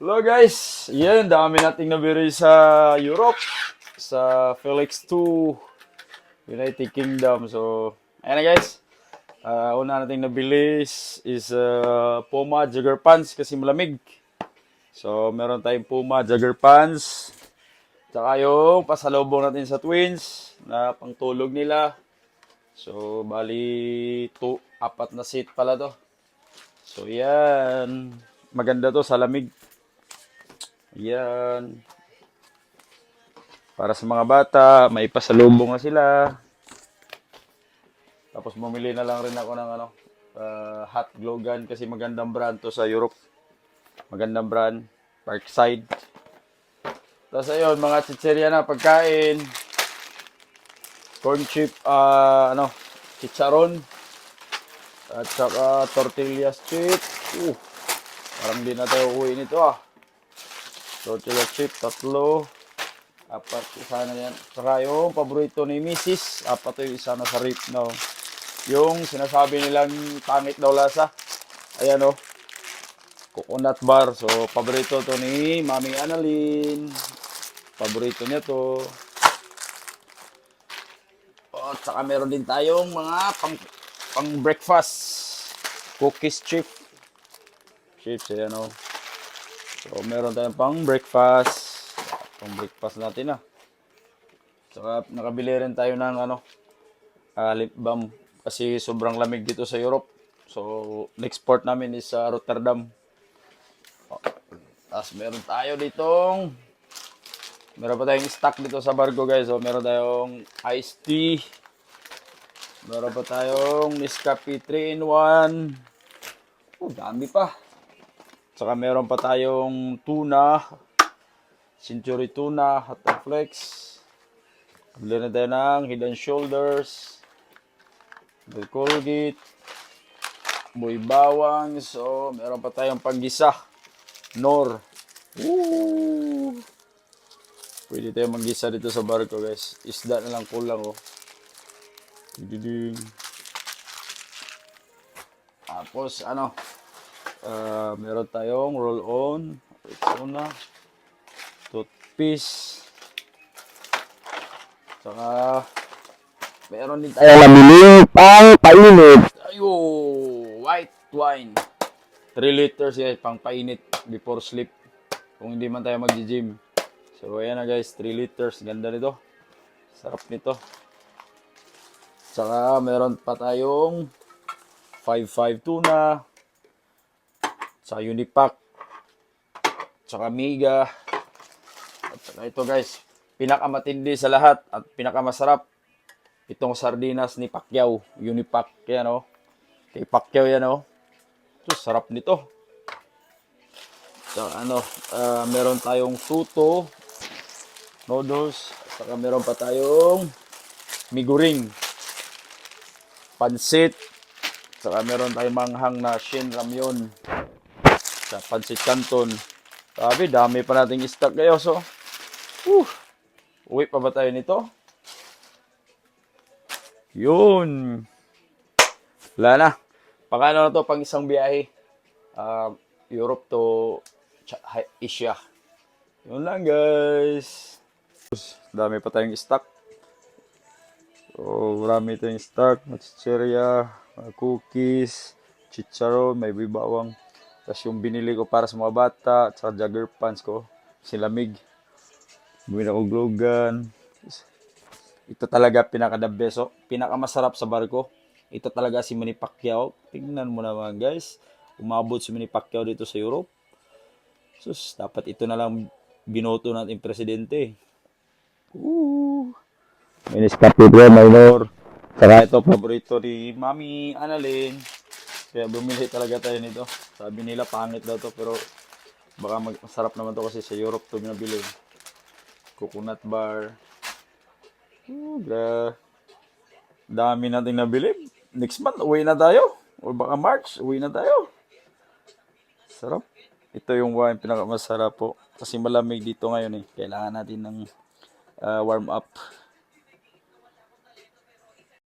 Hello guys! Yan, dami nating nabiri sa Europe. Sa Felix 2 United Kingdom. So, ayan na guys. Ah, una nating nabili is, ah, Puma Jagger Pants kasi malamig. So, meron tayong Puma Jagger Pants. Tsaka yung pasalubong natin sa twins na pangtulog nila. So, bali, two, apat na seat pala to. So, yan. Maganda to sa lamig. Yan. Para sa mga bata, may pasalubong na sila. Tapos bumili na lang rin ako ng ano, uh, hot glue gun kasi magandang brand to sa Europe. Magandang brand. Parkside. Tapos ayun, mga chicheria na pagkain. Corn chip, ah, ano, chicharon. At saka tortillas chip. Uh, parang di na tayo uwi nito ah. Tortilla chip, tatlo. Apat, isa na yan. Saka yung paborito ni Mrs. Apat yung isa na sa rip na. oh. Yung sinasabi nilang pangit daw lasa. Ayan oh. Coconut bar. So, paborito to ni Mami Annalyn. Paborito niya to. Oh, at saka meron din tayong mga pang, pang breakfast. Cookies chip. Chips, ayan oh. So, meron tayong pang breakfast. Pang breakfast natin ah. Saka nakabili rin tayo ng ano, ah, lip balm kasi sobrang lamig dito sa Europe. So, next port namin is sa Rotterdam. Oh. Tapos meron tayo ditong meron pa tayong stock dito sa Bargo guys. So, meron tayong iced tea. Meron pa tayong Nescafe 3 in 1. Oh, dami pa. Saka meron pa tayong tuna, century tuna, hot flakes. Bili na tayo ng head shoulders, the Colgate, boy bawang. So, meron pa tayong paggisa, nor. Woo! Pwede tayo maggisa dito sa barko guys. Isda na lang kulang oh. Diding. Tapos ano, Ah, meron tayong roll-on, Rexona, toothpaste, saka meron din tayong nabili pang painit. tayo white wine. 3 liters yan, pang painit before sleep. Kung hindi man tayo mag-gym. So, ayan na guys, 3 liters. Ganda nito. Sarap nito. Saka, meron pa tayong 5-5 tuna. Sa Unipack. Saka Miga. At saka ito guys, pinakamatindi sa lahat at pinakamasarap. Itong sardinas ni Pacquiao. Unipack. Yan o. Kay Pacquiao yan o. Ito, sarap nito. So, ano, ah, meron tayong tuto, noodles, saka meron pa tayong miguring, pansit, saka meron tayong manghang na shin ramyon, sa pansit canton. Sabi, dami pa nating stock kayo. So, whew, uwi pa ba tayo nito? Yun. Wala na. Pakano na to pang isang biyahe. Ah, Europe to Asia. Yun lang guys. Dami pa tayong stock. So, marami tayong stock. Machicheria, cookies, chicharon, may bibawang. Tapos yung binili ko para sa mga bata, at saka jogger pants ko, silamig. Bumili ako glue gun. Ito talaga pinaka-the best. oh. Pinakamasarap sa barko. Ito talaga si Manny Pacquiao. Tingnan mo naman guys. Umabot si Manny Pacquiao dito sa Europe. Sus, dapat ito na lang binoto natin presidente. Woo! May Nescafe Pre Minor. Saka ito, paborito ni Mami Annalyn. Kaya bumili talaga tayo nito. Sabi nila pangit daw to pero baka mag- masarap naman to kasi sa Europe to binabili. Coconut bar. Oh, gra. Dami nating nabili. Next month, uwi na tayo. O baka March, uwi na tayo. Sarap. Ito yung wine pinakamasarap po. Kasi malamig dito ngayon eh. Kailangan natin ng ah, warm up.